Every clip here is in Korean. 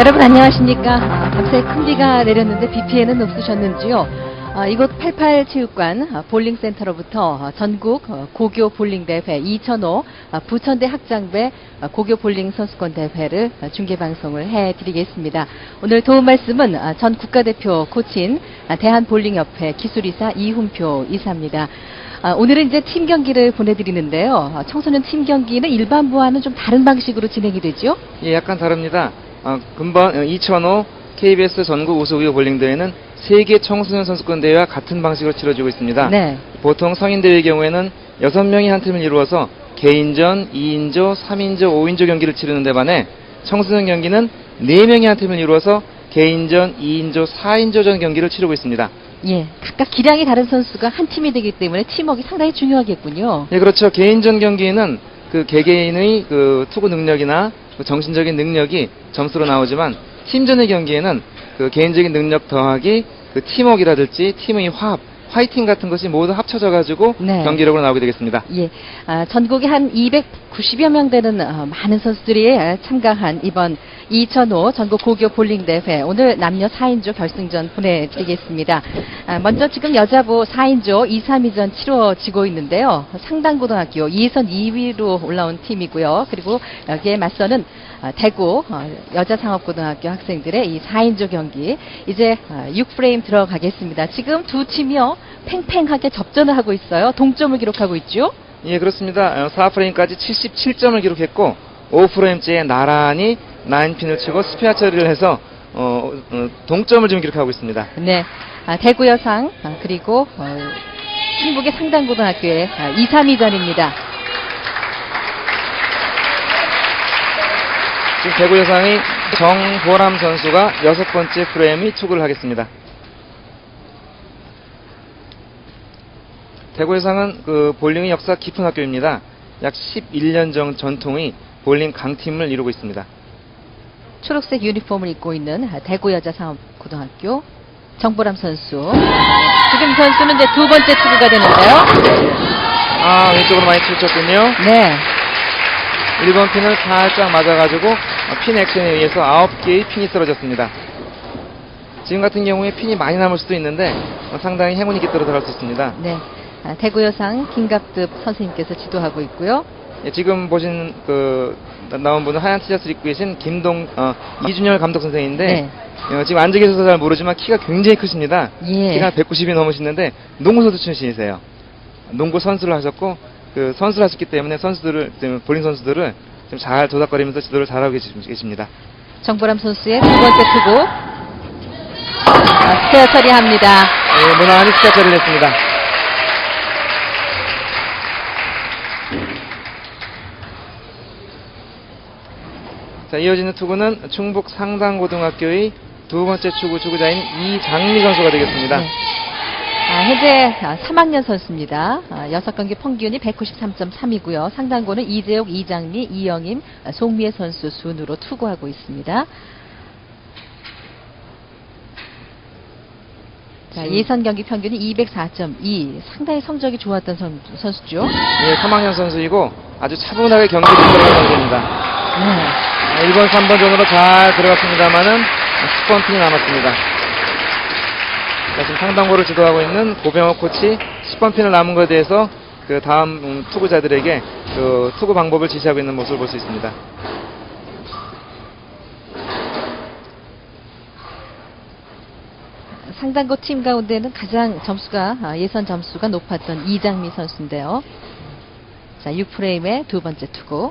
여러분 안녕하십니까? 아, 밤새 큰 비가 내렸는데 비 피해는 없으셨는지요? 아, 이곳 88 체육관 아, 볼링센터로부터 아, 전국 어, 고교 볼링 대회 2005 아, 부천대 학장배 아, 고교 볼링 선수권 대회를 아, 중계 방송을 해드리겠습니다. 오늘 도움 말씀은 아, 전 국가대표 코치인 아, 대한 볼링협회 기술이사 이훈표 이사입니다. 아, 오늘은 이제 팀 경기를 보내드리는데요. 아, 청소년 팀 경기는 일반부와는 좀 다른 방식으로 진행이 되죠? 예, 약간 다릅니다. 어, 금번 어, 2005 KBS 전국 우수구교 볼링대회는 세계 청소년 선수권 대회와 같은 방식으로 치러지고 있습니다. 네. 보통 성인 대회의 경우에는 6명이 한 팀을 이루어서 개인전, 2인조, 3인조, 5인조 경기를 치르는 데 반해 청소년 경기는 4명이 한 팀을 이루어서 개인전, 2인조, 4인조전 경기를 치르고 있습니다. 예, 각각 기량이 다른 선수가 한 팀이 되기 때문에 팀워크가 상당히 중요하겠군요. 예, 그렇죠. 개인전 경기는 그 개개인의 그 투구 능력이나 그 정신적인 능력이 점수로 나오지만 팀전의 경기에는 그 개인적인 능력 더하기 그 팀워크라든지 팀의 화합, 화이팅 같은 것이 모두 합쳐져 가지고 네. 경기력으로 나오게 되겠습니다. 예, 아, 전국에 한 290여 명 되는 어, 많은 선수들이 아, 참가한 이번 2005 전국 고교 볼링 대회 오늘 남녀 4인조 결승전 보내드리겠습니다. 아, 먼저 지금 여자부 4인조 2, 3위전 치러지고 있는데요. 상당고등학교 예선 2위로 올라온 팀이고요. 그리고 여기에 맞서는 아, 대구 어, 여자상업고등학교 학생들의 이 4인조 경기 이제 6프레임 들어가겠습니다. 지금 두 팀이요 팽팽하게 접전을 하고 있어요. 동점을 기록하고 있죠. 예, 그렇습니다. 4프레임까지 77점을 기록했고 5프레임째에 나란히 9핀을 치고 스페어 처리를 해서 어, 어, 동점을 지금 기록하고 있습니다. 네, 아, 대구 여상 아, 그리고 어, 충북의 상당고등학교의 아, 2, 3위전입니다. 지금 대구 여상의 정보람 선수가 여섯 번째 프레임이 투구를 하겠습니다. 대구 여상은 그 볼링의 역사 깊은 학교입니다. 약 11년 전 전통의 볼링 강팀을 이루고 있습니다. 초록색 유니폼을 입고 있는 아, 대구 여자상업고등학교 정보람 선수. 지금 이 선수는 이제 두 번째 투구가 되는데요. 아, 왼쪽으로 많이 치우쳤군요. 네, 1번 핀을 살짝 맞아가지고 어, 핀 액션에 의해서 9개의 핀이 쓰러졌습니다. 지금 같은 경우에 핀이 많이 남을 수도 있는데 어, 상당히 행운 있게 떨어져갈 수 있습니다. 네. 아, 대구 여상 김갑득 선생님께서 지도하고 있고요. 예, 지금 보신 그 나- 나온 분은 하얀 티셔츠 입고 계신 김동 어, 이준열 감독 선생인데 네. 어, 지금 앉아 계셔서 잘 모르지만 키가 굉장히 크십니다. 예. 키가 190이 넘으시는데 농구 선수 출신이세요. 농구 선수를 하셨고 그 선수를 하셨기 때문에 선수들을 지금 볼링 선수들을 좀 잘 조닥거리면서 지도를 잘하고 계십니다. 정보람 선수의 두 번째 투구. 아, 스페어 처리합니다. 예, 무난히 스타 처리를 했습니다. 자, 이어지는 투구는 충북 상당고등학교의 두 번째 추구 추구자인 이장미 선수가 되겠습니다. 네. 아, 현재 아, 3학년 선수입니다. 아, 6경기 평균이 193.3이고요. 상당고는 이재욱, 이장미, 이영임, 아, 송미애 선수 순으로 투구하고 있습니다. 자, 예선 경기 평균이 204.2. 상당히 성적이 좋았던 선, 선수죠. 예, 3학년 선수이고 아주 차분하게 경기를 이끌어가는 선수입니다. 네. 아, 1번, 3번 전으로 잘 들어갔습니다만은 10번 핀이 남았습니다. 자, 지금 상당고를 지도하고 있는 고병호 코치 10번 핀을 남은 것에 대해서 그 다음 음, 투구자들에게 그 투구 방법을 지시하고 있는 모습을 볼 수 있습니다. 상당고 팀 가운데는 가장 점수가 아, 예선 점수가 높았던 이장미 선수인데요. 자, 6프레임의 두 번째 투구.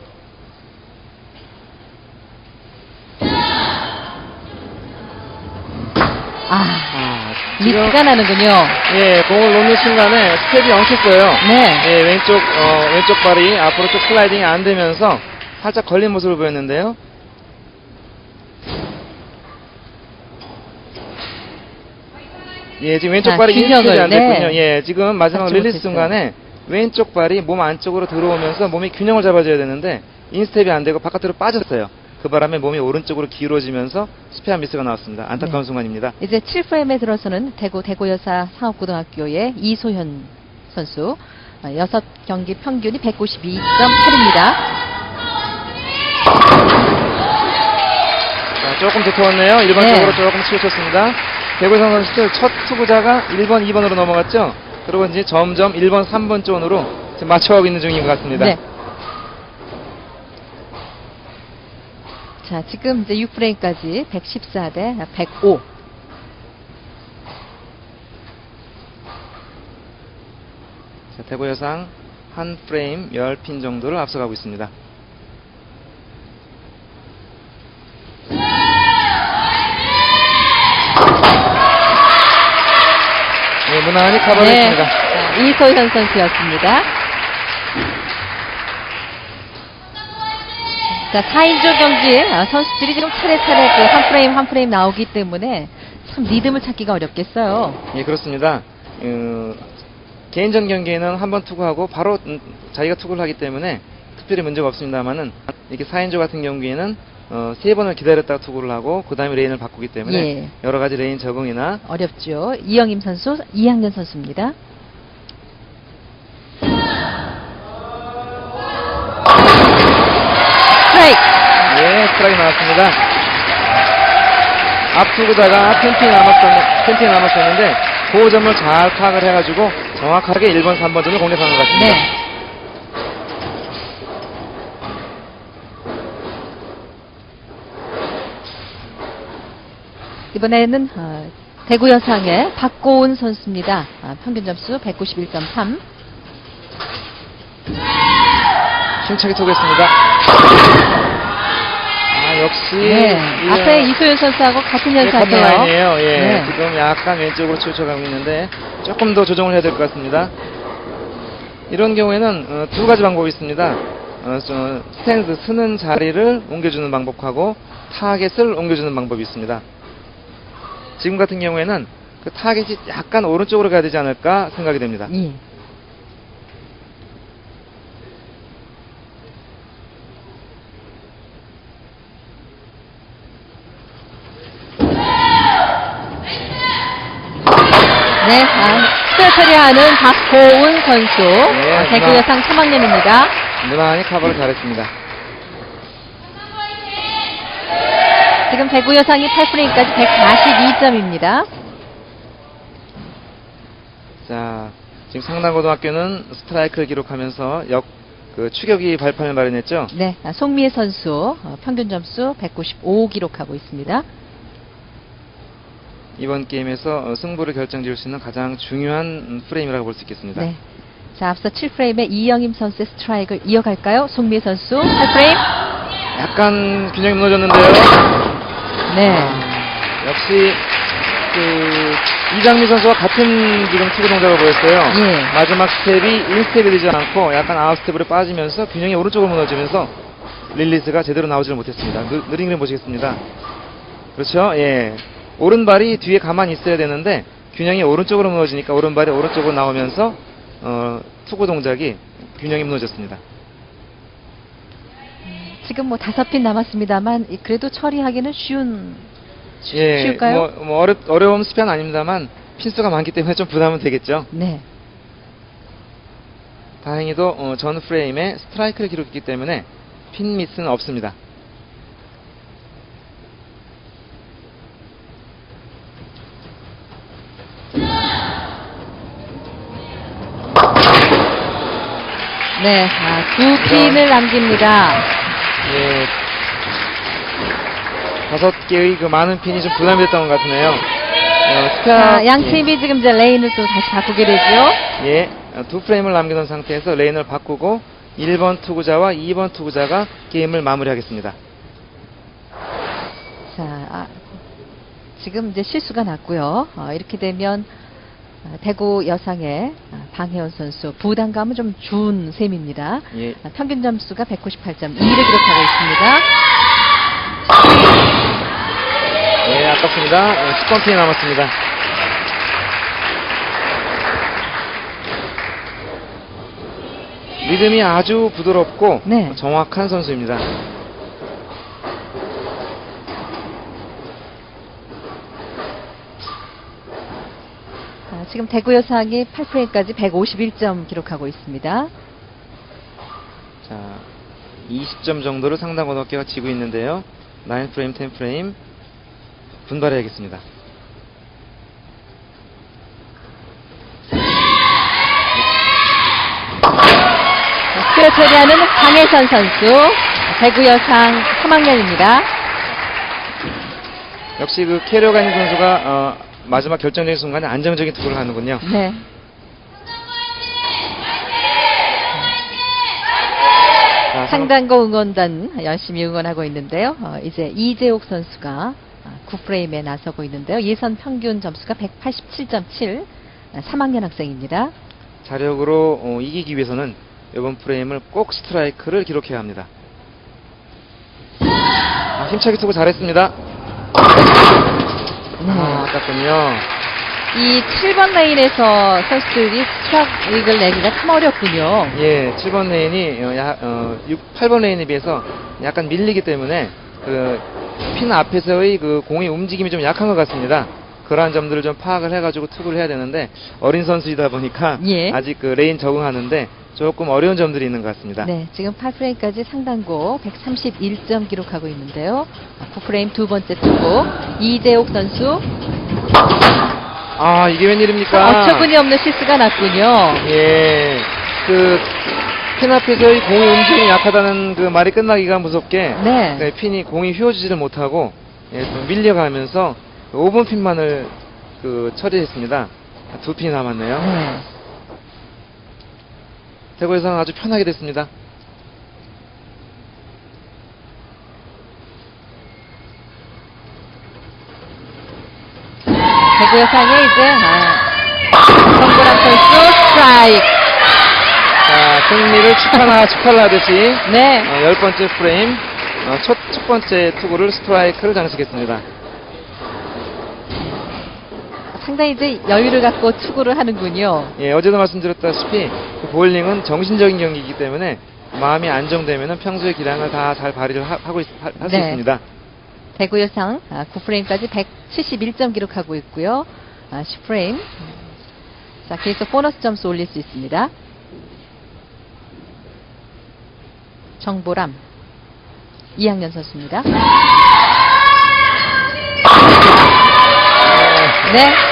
아, 아, 미스가 나는군요. 예, 공을 놓는 순간에 스텝이 엉켰어요. 네. 예, 왼쪽 어, 왼쪽 발이 앞으로 쭉 슬라이딩이 안 되면서 살짝 걸린 모습을 보였는데요. 예, 지금 왼쪽 자, 발이 균형을, 인식이 안 됐군요. 네. 예, 지금 마지막 잡지 릴리스 못했어요. 순간에 왼쪽 발이 몸 안쪽으로 들어오면서 몸이 균형을 잡아줘야 되는데 인스텝이 안 되고 바깥으로 빠졌어요. 그 바람에 몸이 오른쪽으로 기울어지면서 스페어 미스가 나왔습니다. 안타까운 네. 순간입니다. 이제 7프레임에 들어서는 대구 대구여사 상업고등학교의 이소현 선수. 아, 6경기 평균이 192.8입니다. 자, 조금 두터웠네요. 일반 네. 조금 치우쳤습니다. 대구성 선수들 첫 투구자가 1번, 2번으로 넘어갔죠. 그리고 이제 점점 1번, 3번 쪽으로 맞춰가고 있는 중인 것 같습니다. 네. 자, 지금 이제 6프레임까지 114 대 105. 자, 대구 여상 한 프레임 10핀 정도를 앞서가고 있습니다. 네, 무난히 커버했습니다. 자, 이소현 선수였습니다. 자, 4인조 경기 아, 선수들이 지금 차례차례 그 한 프레임 한 프레임 나오기 때문에 참 리듬을 찾기가 어렵겠어요. 예, 그렇습니다. 어, 개인전 경기에는 한 번 투구하고 바로 음, 자기가 투구를 하기 때문에 특별히 문제가 없습니다만은 이렇게 4인조 같은 경우에는 어, 세 번을 기다렸다가 투구를 하고 그 다음에 레인을 바꾸기 때문에 예. 여러 가지 레인 적응이나 어렵죠. 이영임 선수, 이학년 선수입니다. 스트라이크! 예, 스트라이크 나왔습니다. 앞투구다가 핀핀 남았었, 핀핀 남았었는데 그 점을 잘 파악을 해가지고 정확하게 1번, 3번 점을 공략하는 것 같습니다. 네. 이번에는 어, 대구 여상의 박고은 선수입니다. 아, 평균 점수 191.3. 힘차게 투구했습니다. 아, 역시 네. 이, 앞에 이소연 선수하고 같은 예, 같은 연사세요. 라인이에요. 예, 네. 지금 약간 왼쪽으로 치우쳐가고 있는데 조금 더 조정을 해야 될 것 같습니다. 이런 경우에는 어, 두 가지 방법이 있습니다. 어, 저, 스탠스 쓰는 자리를 옮겨주는 방법하고 타겟을 옮겨주는 방법이 있습니다. 지금 같은 경우에는 그 타겟이 약간 오른쪽으로 가야 되지 않을까 생각이 됩니다. 예. 네, 아, 스페어 처리하는 박고은 선수. 네, 아, 대구. 여상 3학년입니다. 무난히 커버를 잘했습니다. 지금 대구 여상이 8프레임까지 142점입니다. 자, 지금 상당고등학교는 스트라이크를 기록하면서 역, 그 추격이 발판을 마련했죠. 네, 아, 송미애 선수 어, 평균 점수 195 기록하고 있습니다. 이번 게임에서 어, 승부를 결정지을 수 있는 가장 중요한 음, 프레임이라고 볼 수 있겠습니다. 네. 자, 앞서 7프레임에 이영임 선수의 스트라이크를 이어갈까요? 송미애 선수 8프레임. 약간 균형이 무너졌는데요. 네. 역시 그 이장미 선수와 같은 지금 투구 동작을 보였어요. 예. 마지막 스텝이 1스텝이 되지 않고 약간 아웃 스텝으로 빠지면서 균형이 오른쪽으로 무너지면서 릴리스가 제대로 나오지를 못했습니다. 느, 느린 그림 보시겠습니다. 그렇죠? 예. 오른발이 뒤에 가만히 있어야 되는데 균형이 오른쪽으로 무너지니까 오른발이 오른쪽으로 나오면서 어, 투구 동작이 균형이 무너졌습니다. 지금 뭐 다섯 핀 남았습니다만 이- 그래도 처리하기는 쉬운 쉬, 예, 쉬울까요? 뭐, 뭐 어렵, 어려움 스편 아닙니다만 핀수가 많기 때문에 좀 부담은 되겠죠. 네. 다행히도 어, 전 프레임에 스트라이크를 기록했기 때문에 핀 미스는 없습니다. 네. 아, 두 핀을 남깁니다. 예, 다섯 개의 그 많은 핀이 좀 부담이 됐던 것 같으네요. 어, 스타, 자, 양 팀이 지금 이제 레인을 또 다시 바꾸게 되죠. 예, 어, 두 프레임을 남겨놓은 상태에서 레인을 바꾸고 1번 투구자와 2번 투구자가 게임을 마무리하겠습니다. 자, 아, 지금 이제 실수가 났고요. 어, 이렇게 되면 아, 대구 여상의 아, 방혜원 선수 부담감은 좀준 셈입니다. 예, 아, 평균 점수가 198.2를 기록하고 있습니다. 예, 아깝습니다. 어, 10번 핀이 남았습니다. 리듬이 아주 부드럽고 네. 정확한 선수입니다. 아, 지금 대구 여 상이 8프레임까지 151점 기록하고 있습니다. 자, 20점 정도를 상당고등학교가 지고 있는데요. 9프레임, 10프레임 분발해야겠습니다. 스페어 처리하는 강혜선 선수, 대구 여상 3학년입니다. 역시 그 캐리어가 있는 선수가 어, 마지막 결정적인 순간에 안정적인 투구를 하는군요. 네. 자, 상단고 응원단 열심히 응원하고 있는데요. 어, 이제 이재옥 선수가 9프레임에 나서고 있는데요. 예선 평균 점수가 187.7, 3학년 학생입니다. 자력으로 어, 이기기 위해서는 이번 프레임을 꼭 스트라이크를 기록해야 합니다. 아, 힘차게 투구 잘했습니다. 네. 아, 아깝군요. 이 7번 레인에서 선수들이 스트라이크를 내기가 참 어렵군요. 예, 7번 레인이 어, 야, 어, 6, 8번 레인에 비해서 약간 밀리기 때문에 그 핀 앞에서의 그 공의 움직임이 좀 약한 것 같습니다. 그러한 점들을 좀 파악을 해가지고 투구를 해야 되는데 어린 선수이다 보니까 예. 아직 그 레인 적응하는데 조금 어려운 점들이 있는 것 같습니다. 네, 지금 8프레임까지 상단고 131점 기록하고 있는데요. 9프레임 두 번째 투구 이재옥 선수 아 이게 웬일입니까? 어처구니 없는 실수가 났군요. 예, 그, 핀 앞에서의 공의 움직임이 약하다는 그 말이 끝나기가 무섭게, 네. 네, 핀이 공이 휘어지지를 못하고, 예, 좀 밀려가면서 5번 핀만을 그 처리했습니다. 두 핀이 남았네요. 네. 대구에서는 아주 편하게 됐습니다. 대구 여상의 이제 아, 정보람 선수 스트라이크. 자, 승리를 축하나, 축하를 하듯이, 네. 어, 열 번째 프레임, 어, 첫, 첫 번째 투구를 스트라이크를 장식했습니다. 상당히 이제 여유를 갖고 투구를 하는군요. 예, 어제도 말씀드렸다시피 그 보울링은 정신적인 경기이기 때문에 마음이 안정되면 평소의 기량을 다 잘 발휘를 하, 고 할 수 네. 있습니다. 대구 여상 아, 9프레임까지 171점 기록하고 있고요. 아, 10프레임. 자, 계속 보너스 점수 올릴 수 있습니다. 정보람 2학년 선수입니다. 네,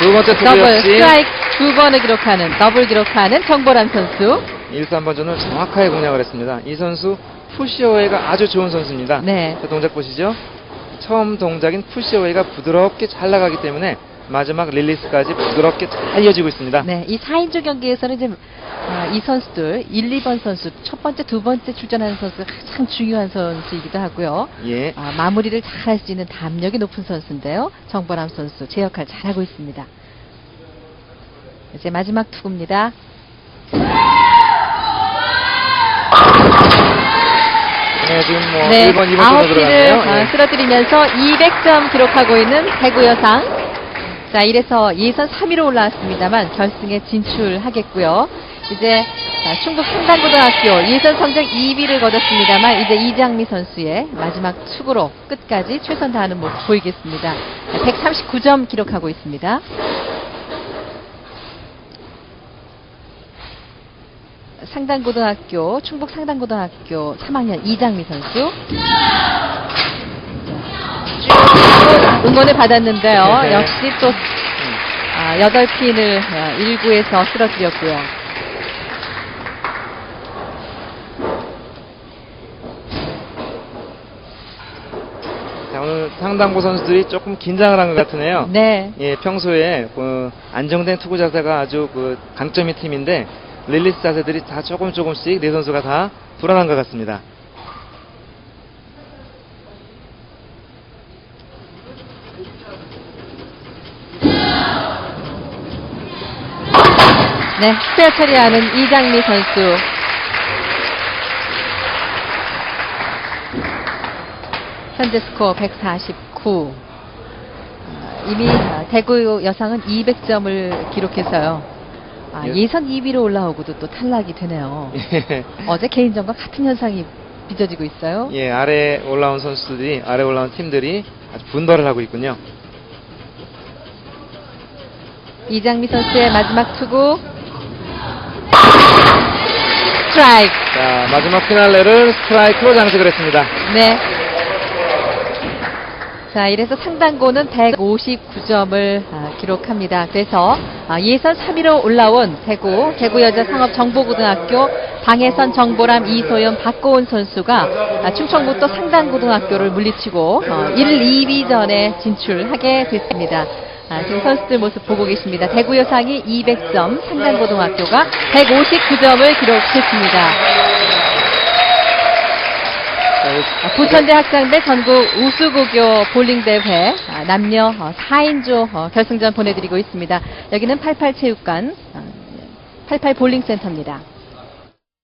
두 번째 투구 더블 스트라이크 두 번을 기록하는 더블 기록하는 정보람 선수. 1, 3번전을 정확하게 공략을 했습니다. 이 선수 푸시어웨이가 아주 좋은 선수입니다. 네. 자, 동작 보시죠. 처음 동작인 푸시어웨이가 부드럽게 잘 나가기 때문에 마지막 릴리스까지 부드럽게 잘 이어지고 있습니다. 네, 이 4인조 경기에서는 이제 아, 이 선수들 1, 2번 선수 첫 번째, 두 번째 출전하는 선수가 가장 중요한 선수이기도 하고요. 예. 아, 마무리를 잘할 수 있는 담력이 높은 선수인데요. 정보람 선수 제 역할 잘하고 있습니다. 이제 마지막 투구입니다. 네, 지금 뭐 네, 1번, 2번 아홉 들어갔네요. 어, 예. 쓰러뜨리면서 200점 기록하고 있는 대구 여상. 자, 이래서 예선 3위로 올라왔습니다만 결승에 진출하겠고요. 이제 아, 충북 상단고등학교 예선 성적 2위를 거뒀습니다만 이제 이장미 선수의 마지막 투구로 끝까지 최선 다하는 모습 보이겠습니다. 139점 기록하고 있습니다. 상단고등학교, 충북 상단고등학교 3학년 이장미 선수. 쭉 응원을 받았는데요. 네. 역시 또 아, 8핀을 1구에서 쓰러뜨렸고요. 자, 오늘 상당고 선수들이 조금 긴장을 한 것 같으네요. 네. 예, 평소에 그 안정된 투구 자세가 아주 그 강점인 팀인데 릴리스 자세들이 다 조금 조금씩 네 선수가 다 불안한 것 같습니다. 네, 스페어 처리하는 이장미 선수. 현재 스코어 149. 아, 이미 아, 대구 여상은 200점을 기록해서요. 아, 예. 예선 2위로 올라오고도 또 탈락이 되네요. 예, 어제 개인전과 같은 현상이 빚어지고 있어요. 예, 아래 올라온 선수들이 아래 올라온 팀들이 아주 분발을 하고 있군요. 이장미 선수의 마지막 투구. 쭉 스트라이크. 자, 마지막 피날레를 스트라이크로 장식을 했습니다. 네. 자, 이래서 상당고는 159점을 아, 기록합니다. 그래서 아, 예선 3위로 올라온 대구, 대구여자상업정보고등학교 방해선 정보람 이소연 박고은 선수가 아, 충청북도 상당고등학교를 물리치고 어, 1, 2위전에 진출하게 됐습니다. 아, 지금 선수들 모습 보고 계십니다. 대구 여상이 200점, 상당고등학교가 159점을 기록했습니다. 아, 부천대 학생대 전국 우수고교 볼링대회 아, 남녀 어, 4인조 어, 결승전 보내드리고 있습니다. 여기는 88체육관, 88 볼링센터입니다.